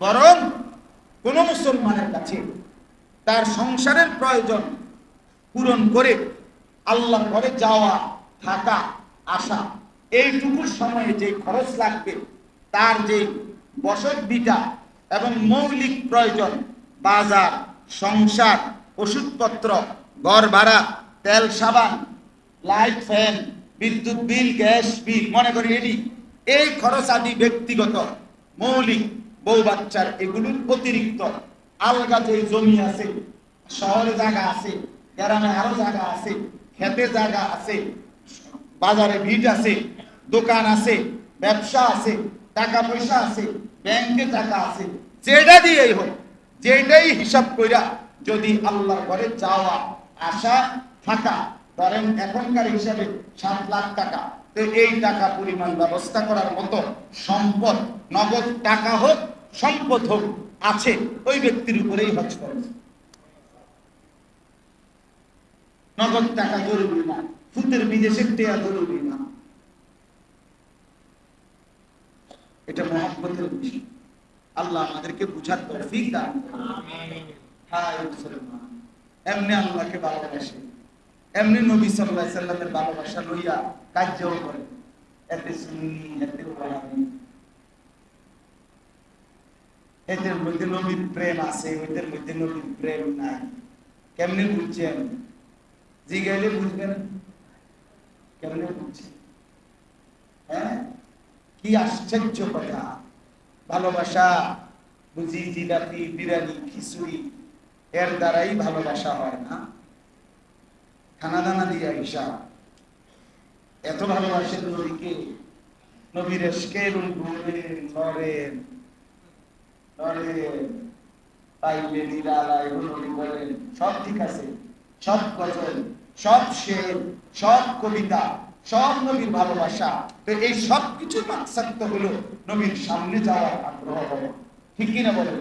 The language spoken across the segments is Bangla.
বরং কোন মুসলমানের কাছে তার সংসারের প্রয়োজন পূরণ করে আল্লাহ ঘরে যাওয়া, থাকা, আসা, এইটুকু সময়ে যে খরচ লাগবে, তার যে বসত বিটা এবং মৌলিক প্রয়োজন, বাজার, সংসার, ওষুধপত্র ঘর ভাড়া তেল, সাবান, লাইট, ফ্যান, বিদ্যুৎ বিল, গ্যাস বিল, মনে করি এটি, এই খরচ আদি ব্যক্তিগত, মৌলিক বউ বাচ্চার এগুলোর অতিরিক্ত আলগা যে জমি আছে, শহরে জায়গা আছে, গ্রামে আরও জায়গা আছে, খেতে জায়গা আছে, বাজারে ভিড় আছে, দোকান আছে, ব্যবসা আছে, টাকা পয়সা আছে, ব্যাংকে টাকা আছে, যেটা দিয়েই হোক, যেটাই হিসাব কইরা যদি আল্লাহর ঘরে যাওয়া, আসা, থাকা, ধরেন এখনকার হিসাবে সাত লাখ টাকা, তো এই টাকা পরিমাণ ব্যবস্থা করার মতো সম্পদ, নগদ টাকা হোক সম্পদ হোক আছে, ওই ব্যক্তির উপরেই হজ খরচ নগদ টাকা জরুরি না ফুতের বিদেশের টেয়া জরুরি না। এটা মহব্বতের বিষয়। আল্লাহ আমাদেরকে বুঝার তৌফিক দান এমনি আল্লাহকে ভালোবাসে, এমনি নবী আলাইহি সাল্লামের ভালোবাসা লইয়া কার্যও করে এতে সুন্নি, এতে এদের মধ্যে নবীর প্রেম আছে এদের মধ্যে নবীর প্রেম নাই। কেমনে বুঝছেন জিগাইলে বুঝবেন কেমনে বুঝছেন হ্যাঁ? কি আশ্চর্য কথা। ভালোবাসা, বুঝি জিলাপি, বিরিয়ানি, খিচুড়ি, এর দ্বারাই ভালোবাসা হয় না। খানা দানা দিয়া হিসাব এত ভালোবাসেন নবীকে? নবীর এসকের নরেন বলেন সব ঠিক আছে, সব গজল, সব শের সব কবিতা, সব নবীর ভালোবাসা। তো এই সব কিছুর মাকসাদ তো হলো নবীর সামনে যাওয়ার আগ্রহ হলো ঠিক কিনা বলেন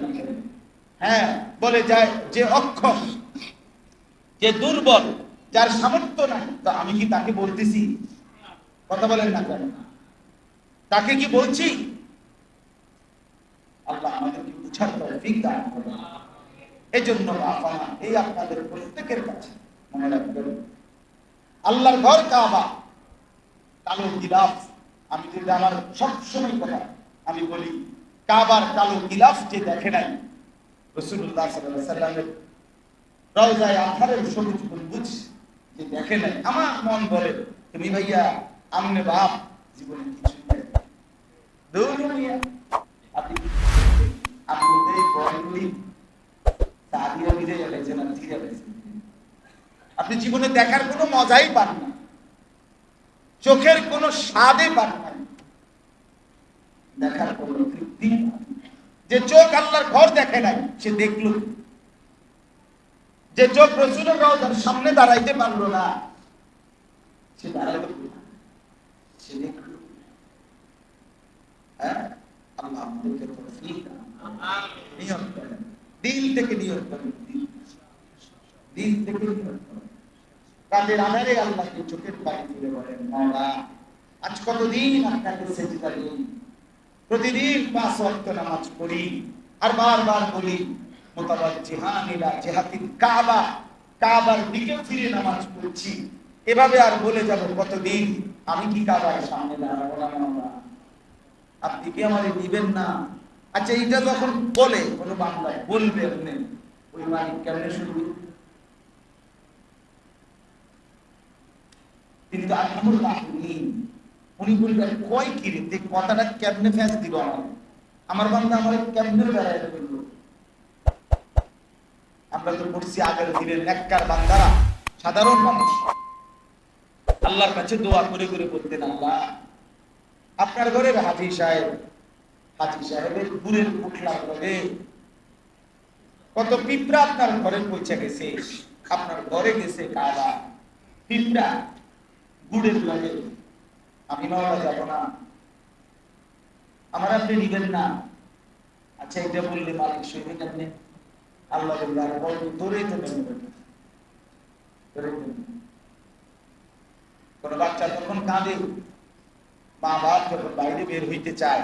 হ্যাঁ বলে যায় যে অক্ষম যে দুর্বল, যার সামর্থ্য নাই। তো আমি কি তাকে বলতেছি? কথা বলেন না কেন? তাকে কি বলছি? আল্লাহ আমাদেরকে বুঝার তৌফিক দান করুন। এজন্য বাফানা এই আপনাদের প্রত্যেকের কাছে মনে রাখবেন, আল্লাহর ঘর কাবা, কালো গিলাফ, আমি যদি আমার সবসময় কথা আমি বলি, কাবার কালো গিলাফ যে দেখে নাই রসুল্লাহ রওজায় সবুজ গম্বুজ যে দেখে নাই, আমার মন বলে, তুমি ভাইয়া, আমনে বাপ, জীবনে কিছু আপনি মিলে আছে আপনি জীবনে দেখার কোনো মজাই পান না। চোখের কোনো স্বাদে পান না। দেখার কোনো তৃপ্তি যে চোখ আল্লাহর ঘর দেখে নাই, সে দেখল যে চোখ রসুলের রওজার সামনে দাঁড়াইতে পারল না, সে দাঁড়াইলো কি? সে দেখল হ্যাঁ? আল্লাহ আমাদেরকে। দিল থেকে দিল থেকে আধারে আল্লাহকে চোখের তুলে বলেন আজ কতদিন আপনাকে সেজদা প্রতিদিন পাঁচ নামাজ পড়ি আর বারবার বলি কাবা, কাবার ফিরে নামাজ পড়ছি। এভাবে আর বলে যাব কতদিন? আমি কি কাবার সামনে দাঁড়াবো না আপনি কি আমারে নিবেন না? আচ্ছা এইটা যখন বলে বাংলায় বলবে আপনি? ওই মালিক কেমনে শুনবে? তিনি তো উনি বলবেন কয় কথাটা কেমনে আমার আমার আমার কেমনে বলল আমরা তো পড়ছি আগের দিনের নেককার বান্দারা, সাধারণ মানুষ। আল্লাহর কাছে দোয়া করে করে বলতেন, আল্লাহ, আপনার ঘরের হাজি সাহেব হাজি সাহেবের গুড়ের পুটলার ঘরে কত পিঁপড়া আপনার ঘরে পৌঁছে গেছে আপনার ঘরে গেছে পিঁপড়া, গুড়ের লাগে। আমি যাব না। আমার আপনি নিবেন না। আচ্ছা এটা বললে মালিক সইবেন আপনি আল্লাহ আর বল তো। কোন বাচ্চা তখন কাঁদে মা বাপ যখন বাইরে বের হইতে চায়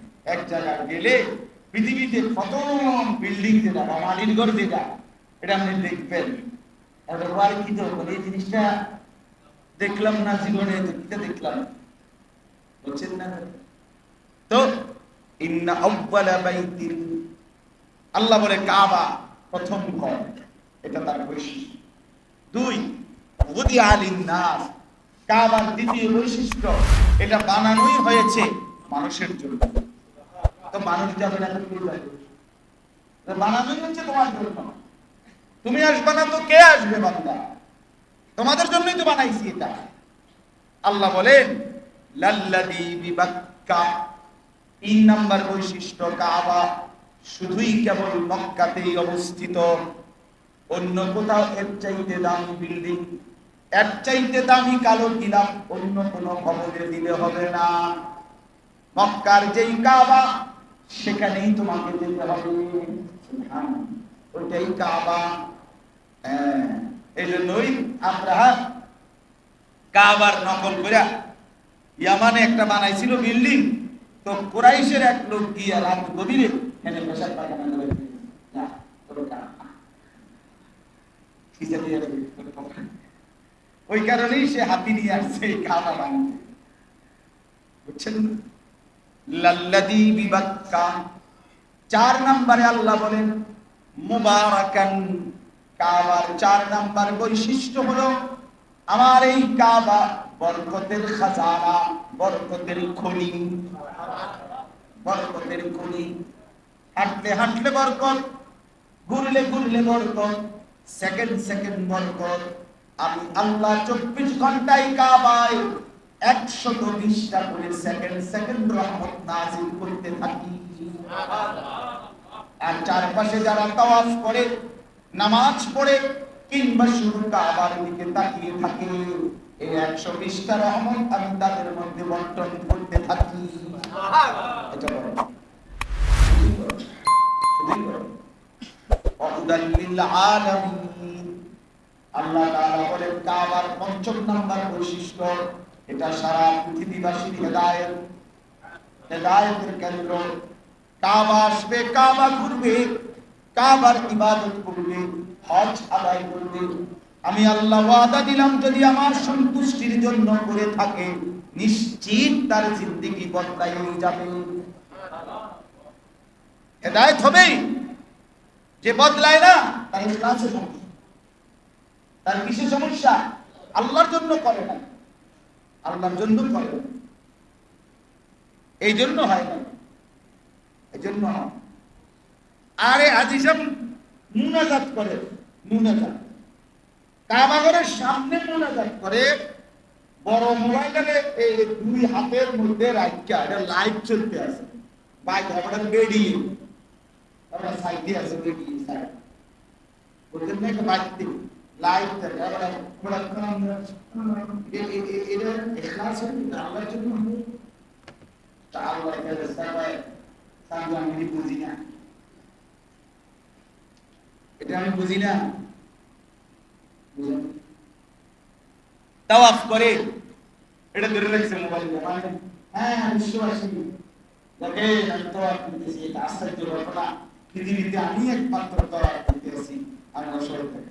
এক জায়গায় গেলে পৃথিবীতে প্রথম বিল্ডিং যেটা বা মাটির ঘর যেটা, এটা আপনি দেখবেন। কি তো এই জিনিসটা দেখলাম না জীবনে কিটা দেখলাম? বুঝছেন না তো আল্লাহ বলে কাবা প্রথম ঘর, এটা তার বৈশিষ্ট্য। দুই আলিন নাস, কাবার দ্বিতীয় বৈশিষ্ট্য, এটা বানানোই হয়েছে মানুষের জন্য। তো মানুষ যাবে না তো তুমি কে আসবে বান্দা? তোমাদের জন্যই তো বানাইছি এটা। আল্লাহ বলেন তিন নাম্বার বৈশিষ্ট্য, কাবা শুধুই কেবল মক্কাতেই অবস্থিত। অন্য কোথাও এর চাইতে দামি বিল্ডিং, এর চাইতে দামি কালো গিলাপ অন্য কোনো খবরে দিলে হবে না। মক্কার যেই কাবা সেখানেই তোমাকে যেতে হবে। ওইটাই কাবা। এই জন্যই আমরা কাবার নকল করে ইয়ামানে একটা বানাইছিল বিল্ডিং। তো কুরাইশের এক লোক গিয়া রাত গভীরে। ওই কারণেই সে হাতি নিয়ে আসছে এই কাবা বানাতে। বুঝছেন? লাল্লাদি বিবাক্কা। চার নম্বরে আল্লাহ বলেন, মুবারাকান। কাবার চার নাম্বার বৈশিষ্ট্য হলো, আমার এই কাবা বরকতের খাজানা, বরকতের খনি। বরকতের খনি। হাঁটলে হাঁটলে বরকত, ঘুরলে ঘুরলে বরকত সেকেন্ড সেকেন্ড বরকত। আমি আল্লাহ চব্বিশ ঘন্টায় কাবায় একশত বিশটা করে সেকেন্ড সেকেন্ড রহমত নাজিল করতে থাকি। আর চারপাশে যারা তাওয়াফ করে, নামাজ পড়ে, কিংবা শুধু কাবার দিকে তাকিয়ে থাকে, এই একশো বিশটা রহমত আমি তাদের মধ্যে বন্টন করতে থাকি। এটা বড়। আল্লাহ বলেন, কাবার পঞ্চম নাম্বার বৈশিষ্ট্য এটা সারা পৃথিবীবাসীর হেদায়েত। হেদায়েতের কেন্দ্র। কাবা আসবে, কাবা ঘুরবে, কাবার ইবাদত করবে, হজ আদায় করবে। আমি আল্লাহ ওয়াদা দিলাম, যদি আমার সন্তুষ্টির জন্য করে থাকে, নিশ্চিত তার জিন্দেগি বদলাই যাবে। হেদায়েত হবেই যে বদলায় না, তার সমস্যা। তার কিসের সমস্যা? আল্লাহর জন্য করে না আল্লাহর জন্য করে এই জন্য হয় না। এই জন্য আরে সাহেব মুনাজাত করে, মুনাজাত। কাবাগরের সামনে মুনাজাত করে, বড় এই দুই হাতের মধ্যে রাখা এটা লাইভ চলতে আছে। বাইক আমরা বেরিয়ে আমরা সাইডে আছে বেরিয়ে সাইড। এটা আমি বুঝি না মোবাইল হ্যাঁ বিশ্ববাসী দেখে আমি তাওয়াফ করতেছি এটা আশ্চর্য ঘটনা পৃথিবীতে আমি একমাত্র তাওয়াফ করতেছি আমরা সবাই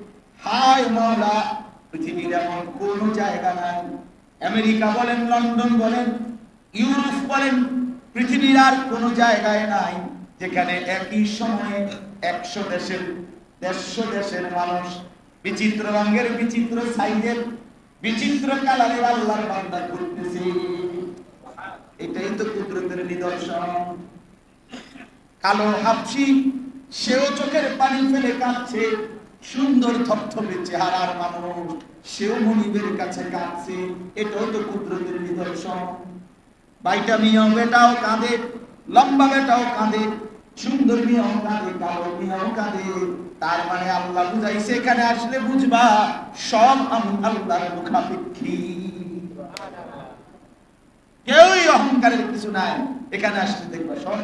হায় মাওলা পৃথিবীর এমন কোন জায়গা নাই। আমেরিকা বলেন, লন্ডন বলেন, ইউরোপ বলেন, পৃথিবীর আর কোন জায়গায় নাই যেখানে একই সময়ে একশো দেশের, দেড়শো দেশের মানুষ বিচিত্র রঙের, বিচিত্র সাইজের, বিচিত্র কালারের আল্লাহর বান্দা করতেছে এটাই তো কুদরতের নিদর্শন। কালো হাফসি, সেও চোখের পানি ফেলে কাঁদছে। সুন্দর থপথপে চেহারার মানুষ সেও মনিবের কাছে কাঁদছে। এটাও তো কুদরতের নিদর্শন। বাইটা কাঁদে, লম্বা বেটাও কাঁদে, সুন্দর কাঁদে, কালো কাঁদে। তার মানে আল্লাহ বুঝাইছে, এখানে আসলে বুঝবা, সব আল্লাহর মুখাপেক্ষী। কেউই অহংকারের কিছু নাই। এখানে আসলে দেখবা সব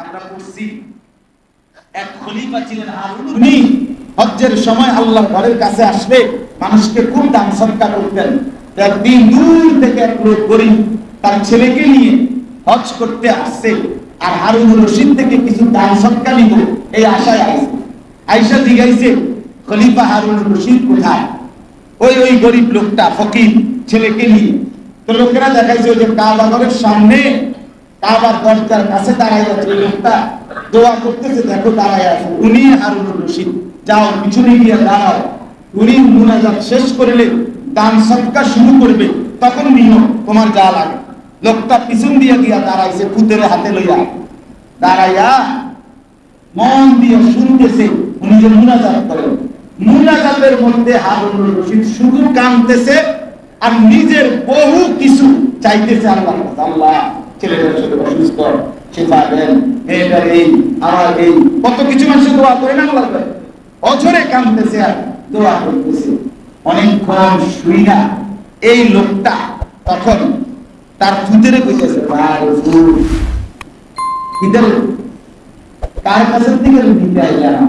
আমরা পড়ছি, এক খলিফা ছিলেন হারুন হজ্জের সময় আল্লাহর ঘরের কাছে আসলে মানুষকে খুব দান সৎকার করতেন? একদিন দূর থেকে এক লোক গরিব তার ছেলেকে নিয়ে হজ করতে আসছে আর হারুন রশিদ থেকে কিছু দান সৎকার নিব এই আশায় আসছে আইসা জিগাইছে খলিফা হারুন রশিদ কোথায়? ওই ওই গরিব লোকটা, ফকির ছেলেকে নিয়ে। তো লোকেরা দেখাইছে যে কাবা ঘরের সামনে কাবার দরজার কাছে দাঁড়াই আছে লোকটা দোয়া করতেছে, দেখো দাঁড়াই আছে। উনি হারুন রশিদ। যাও, পিছনে গিয়ে দাঁড়াও। মুনাজাত শেষ দান সৎকার শুরু করবে, তখন তোমার যা লাগে। লোকটা পিছন দিয়ে গিয়া দাঁড়াইছে হাতে লইয়া। দাঁড়াইয়া মন দিয়ে শুনতেছে, উনি যে মুনাজাত করেন মুনাজাতের মধ্যে রশিদ শুধু কাঁদতেছে আর নিজের বহু কিছু চাইতেছে আল্লাহ আল্লাহ দেন মেয়েটার এই, আমার এই, কত কিছু মানুষ দোয়া করে না আল্লাহ অঝরে কাঁদতেছে আর দোয়া করতেছে। অনেকক্ষণ শুই না। এই লোকটা তখন তার ফুতেরে বুঝেছে ভাই ফুল কার কাছে আইলাম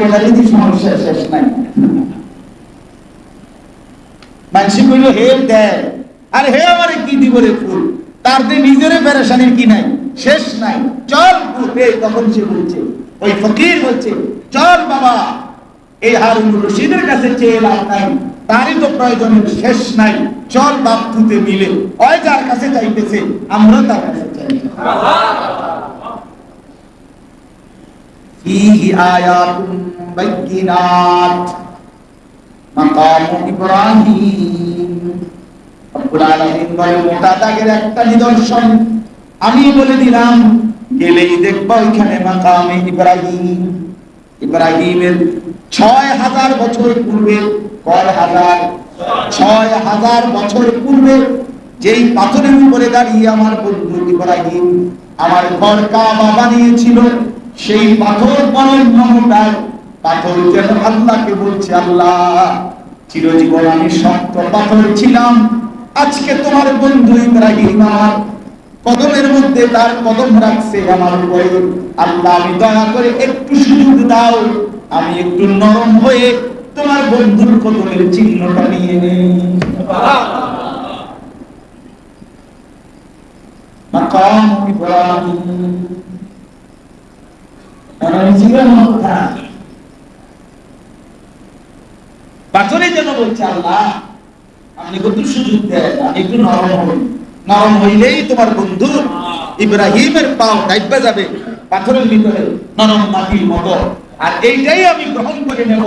বেলারই যে সমস্যা শেষ নাই। মানসি কইল, হে দেয় আর হে আমারে কি দিব রে ফুল? তার নিজের পেরেশানির কি নাই? শেষ নাই। চল ফুল তখন সে বলছে ওই ফকির বলছে চল বাবা এই হারুন রশিদের কাছে চেয়ে লাভ নাই তারই তো প্রয়োজনের শেষ নাই চল বাপ তুতে মিলে ওই যার কাছে চাইতেছে আমরা তার কাছে চাই فيه آيات بينات مقام إبراهيم রব্বুল আলামিন বলে মোটা দাগের একটা নিদর্শন আমি বলে দিলাম গেলেই দেখবা ওইখানে মাকামে ইব্রাহিম। ইব্রাহিমের ছয় হাজার বছর পূর্বে, কয় হাজার? ছয় হাজার বছর পূর্বে যেই পাথরের উপরে দাঁড়িয়ে আমার বন্ধু ইব্রাহিম আমার ঘর কাবা বানিয়েছিল, সেই পাথর বনন্য মোটার পাথর যেন আল্লাহকে বলছে, আল্লাহ, চিরজীবন আমি শক্ত পাথর ছিলাম। আজকে তোমার বন্ধু ইব্রাহিম আমার কদমের মধ্যে তার কদম রাখছে আমার উপরে। আল্লাহ, আমি দয়া করে একটু সুযোগ দাও। আমি একটু নরম হয়ে তোমার বন্ধুর কদমের চিহ্নটা নিয়ে নেই। মাকাম যেন বলছে, আল্লাহ, আপনি কত সুযোগ দেন আমি একটু নরম হই নরম হইলেই তোমার বন্ধু। ইব্রাহিমের পাও ডাইবা যাবে পাথরের ভিতরে, নরম মাটির মতো। আর এইটাই আমি গ্রহণ করে নেব।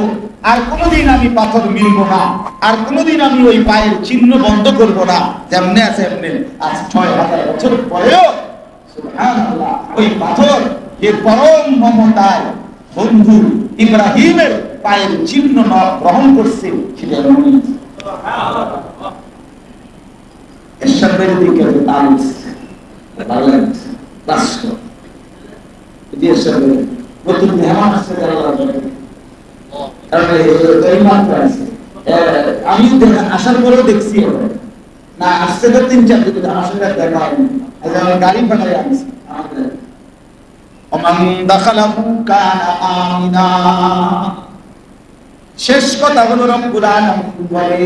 আর কোনোদিন আমি পাথর মিলব না। আর কোনোদিন আমি ওই পায়ের চিহ্ন বন্ধ করব না। যেমনে আছে এমনি। আজ ছয় হাজার বছর পরেও ওই পাথর এ পরম মমতায় বন্ধু ইব্রাহিমের পায়ের চিহ্ন গ্রহণ করছে, সেটা তাল উঠছে। ভালো লাগছে। রাষ্ট্র। এটি এসবের নতুন মেহমান আসছে যারা আমি আসার পরেও দেখছি না, আসছে তো তিন, চার দিন আমার সঙ্গে দেখা হয়নি গাড়ি পাঠাই আনছি, আমাদের ওমান দাখালাহু কানা আমিনা শেষ কথা হলো রব্বুল আলামিন বলে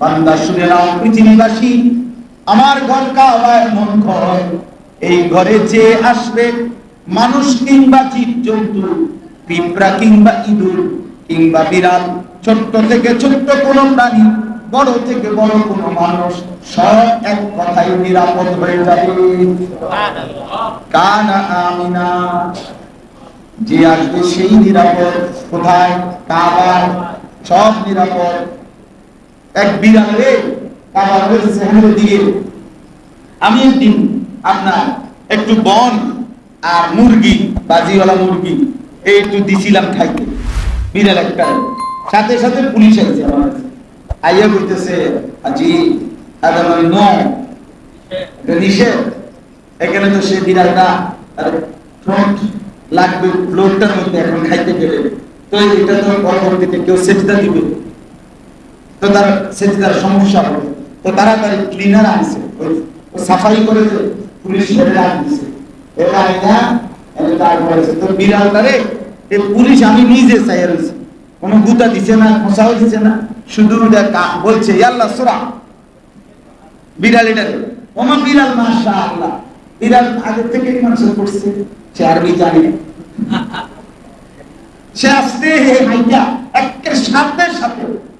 বান্দা, শুনে নাও পৃথিবীবাসী, আমার ঘর কাবা এমন ঘর এই ঘরে যে আসবে, মানুষ কিংবা জীব জন্তু পিঁপড়া কিংবা ইঁদুর, কিংবা বিড়াল, ছোট্ট থেকে ছোট্ট কোনো প্রাণী, বড় থেকে বড় কোন মানুষ, সব এক কথাই নিরাপদ হয়ে যাবে। কানা আমিনা, যে আসবে সেই নিরাপদ। কোথায়? কাবার, সব নিরাপদ। এক বিড়াল রে কাবার হয়েছে দিয়ে আমি একদিন আপনার একটু বন আর মুরগি, বাজিওয়ালা মুরগি এই একটু দিছিলাম খাইতে। বিড়াল একটা। সাথে সাথে পুলিশ আইছে আমার আইয়া বলতেছে আজি আদাম নো এটা নিষেধ। এখানে তো সে বিড়ালটা লাগবে ফ্লোরটার মধ্যে এখন খাইতে গেলে। তো এটা তো পরবর্তীতে কেউ সেজদা দিবে। তো তার সেজদার সমস্যা হবে তো তাড়াতাড়ি ক্লিনার আনছে। সাফাই করে যে পুলিশ রাখছে এবার এটা এটা তারপরে তো বিড়ালটারে এই পুলিশ আমি নিজে চাই রয়েছে কোনো গুতা দিছে না খোঁসাও দিছে না। শুধু বলছে ইয়াল্লাহ সুরা। বিড়াল এটা ওমা বিড়াল মাশা আল্লাহ বিড়াল আগে থেকে মানুষ করছে সে আরবি জানে। সে আসতে হে হাইয়া একের সাথে সাথে।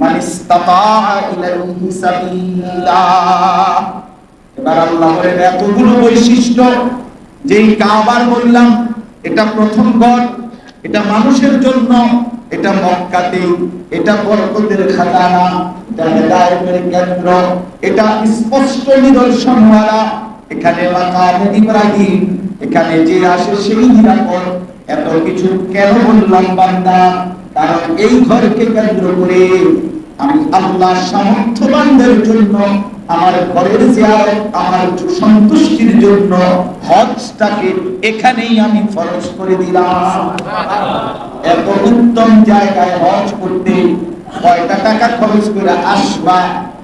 মান এবার আল্লাহর এতগুলো বৈশিষ্ট্য যেই কাবার বললাম, এটা প্রথম ঘর, এটা মানুষের জন্য, এটা মক্কাতে, এটা বরকতের খাজানা, এটা হেদায়তের কেন্দ্র, এটা স্পষ্ট নিদর্শন দ্বারা এখানে মাকাম ইব্রাহিম, এখানে যে আসে সেই নিরাপদ। এত কিছু কেন বললাম বান্দা? কারণ এই ঘরকে কেন্দ্র করে আমি আল্লাহ সামর্থ্যবানদের জন্য আমার ঘরের জিয়ারত, আমার সন্তুষ্টির জন্য হজটাকে এখানেই আমি ফরজ করে দিলাম। এত উত্তম জায়গায় হজ করতে কয়টা টাকা খরচ করে আসবা?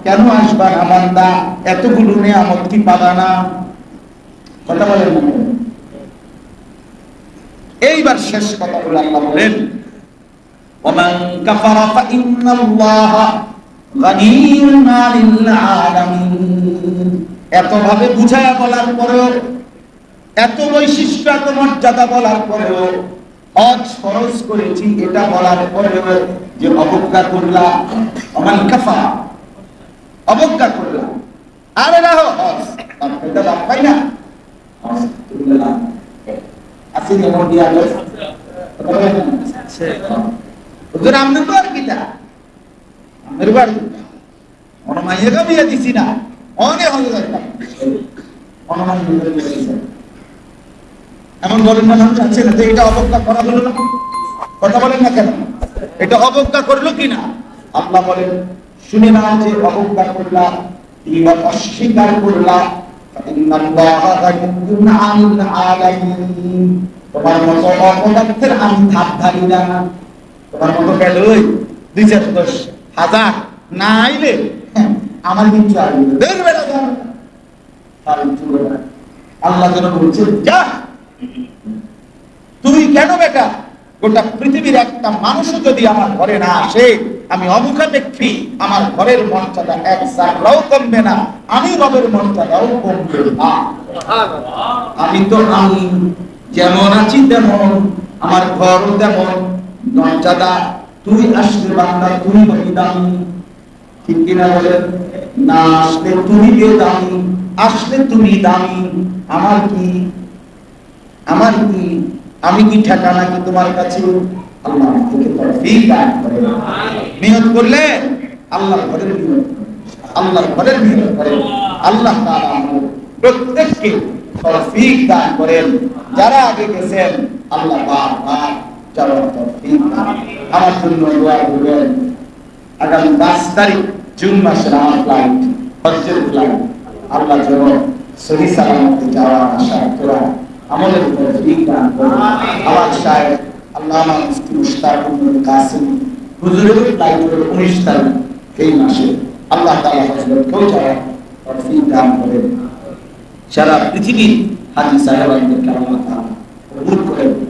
কেন আসবা না বান্দা এতগুলো নিয়ামত কি পাবা না? কথা বলেন এইবার শেষ কথা বলে আল্লাহ বলেন ومن كفر فإن الله غني عن العالمين এত ভাবে বুঝায়া বলার পরেও এত বৈশিষ্ট্য এত মর্যাদা বলার পরেও হজ ফরজ করেছি এটা বলার পরেও যে অবজ্ঞা করলা অমান কাফা অবজ্ঞা করলা আরে না হজ এটা লাভ পাই না হজ তুললে না আসেনি এমন দিয়া গেছে কথা বলেন না? হুজুর আমনের বার কিটা আমনের বার অনমাইয়াকে বিয়ে দিছি না? অনে দিছি এমন বলেন না, মানুষ আছে না যে এটা অবজ্ঞা করা হলো না? কথা বলেন না কেন? এটা অবজ্ঞা করল কি না? আল্লাহ বলেন, শুনে না যে অবজ্ঞা করলা কিংবা অস্বীকার করলা ইন্নাল্লাহা গানিয়্যুন আনিল আলামিন তোমার মতো অপদার্থের আমি ধাপ ধারি না। তোমার মতো গেল ওই দুই চার দশ হাজার না আইলে আমার কিন্তু ফালতু বেড়া। আল্লাহ যেন বলছে, যা। তুই কেন বেটা গোটা পৃথিবীর একটা মানুষও যদি আমার ঘরে না আসে, আমি অমুখাপেক্ষী আমার ঘরের মর্যাদা এক জাগরাও কমবে না। আমি রবের মর্যাদাও কমবে না। আমি তো আমি যেমন আছি তেমন, আমার ঘরও তেমন। মর্যাদা তুই আসলে বান্দা তুই দামি। ঠিক কিনা বলেন? না আসলে তুমি দামি? আসলে তুমি দামি। আমার কি? আমার কি? আমি কি তোমার কাছে আল্লাহ করলে ঘরের ঘরের আল্লাহ প্রত্যেককে দান করেন। যারা আগে গেছেন, আল্লাহ বারবার যাওয়ার দান আমার জন্য দোয়া করবেন। আগামী পাঁচ তারিখ জুন মাসের আমার ফ্লাইট হজ্জের ফ্লাইট আল্লাহ যেন সহি সালামতে যাওয়া আসা করা আমাদের উপর ঠিক দান করুন। আমার সাহেব, আল্লামা মুফতি মুশতাকুল কাসিম হুজুরের ফ্লাইট হলো উনিশ তারিখ এই মাসে। আল্লাহ হজরত কেউ যাওয়া তৌফিক দান করেন। সারা পৃথিবীর হাজি সাহেবানদেরকে আল্লাহ তাআলা কবুল করেন।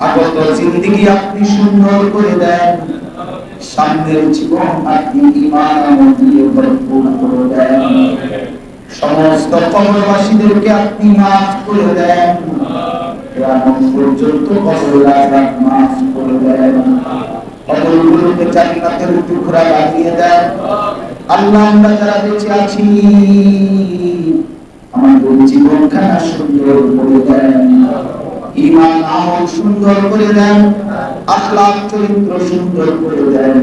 আগত জিন্দগি আপনি সুন্দর করে দেন। সামনের জীবন আপনি ইমান দিয়ে ভরপুর করে দেন। সমস্ত কবরবাসীদেরকে আপনি মাফ করে দেন। করে দেন। আল্লাহ, আমরা যারা বেঁচে আমাদের জীবনখানা সুন্দর করে দেন। ইমান আমল সুন্দর করে দেন আখলাক চরিত্র সুন্দর করে দেন।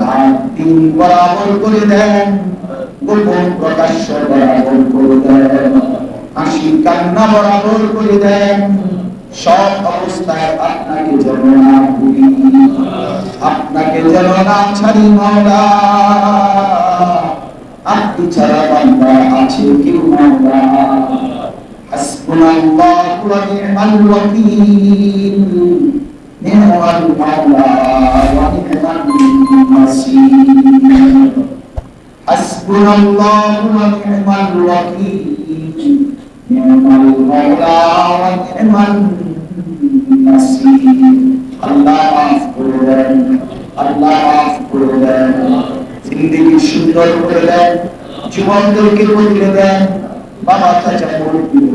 রাত দিন বরাবর করে দেন, গোপন প্রকাশ্য বরাবর করে দেন। হাসি কান্না বরাবর করে দেন। সব অবস্থায় আপনাকে যেন না ভুলি, আপনাকে যেন না ছাড়ি মাওলা আপনি ছাড়া বান্দা আছে কেউ মাওলা حسبنا الله ونعم الوكيل نعم المولى ونعم النصير حسبنا الله ونعم الوكيل نعم المولى ونعم النصير আল্লাহ মাফ করে দেন আল্লাহ মাফ করে দেন জিন্দগি সুন্দর করে দেন যুবকদেরকে বদলে দেন বাবা চাচা মুরব্বীদেরকে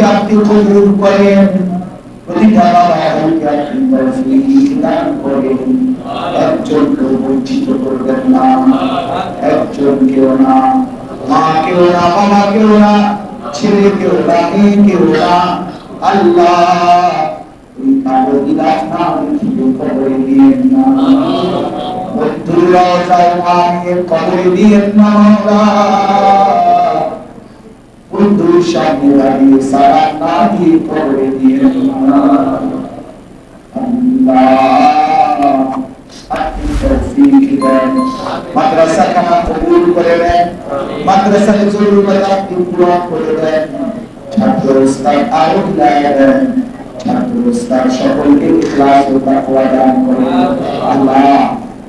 চোখকে আপনি কবুল করেন প্রতিটা বাবাকে আপনি তৌফিক দান করেন একজনকে বঞ্চিত করবেন না একজনকেও না আল্লাহ বন্ধুর সামনে দাঁড়িয়ে সারা না দিয়ে কবরে দেন মাদ্রাসা কামা কবুল করে দেন মাদ্রাসার জরুরত আপনি পূরণ করে দেন ছাত্র উস্তাদ দেন ছাত্র সকলকে আল্লাহ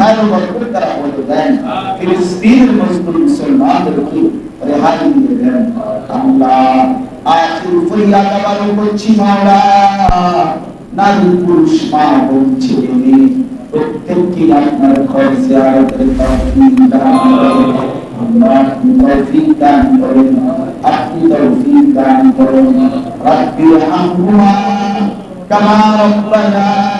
খায়র বরকত দ্বারা বলে দেন ফিলিস্তিনের মজদুর মুসলমানদেরকে রেহাই দিয়ে দেন আল্লাহ আখির ফরিয়াদ আবার করছি মাওলা নারী পুরুষ মা ছেলে মেয়ে প্রত্যেককে আপনার ঘর জিয়ারতের তৌফিক দান করেন আল্লাহ তৌফিক দান করেন আপনি তৌফিক দান করেন রব্বি রহমহুমা কামা রব্বায়ানি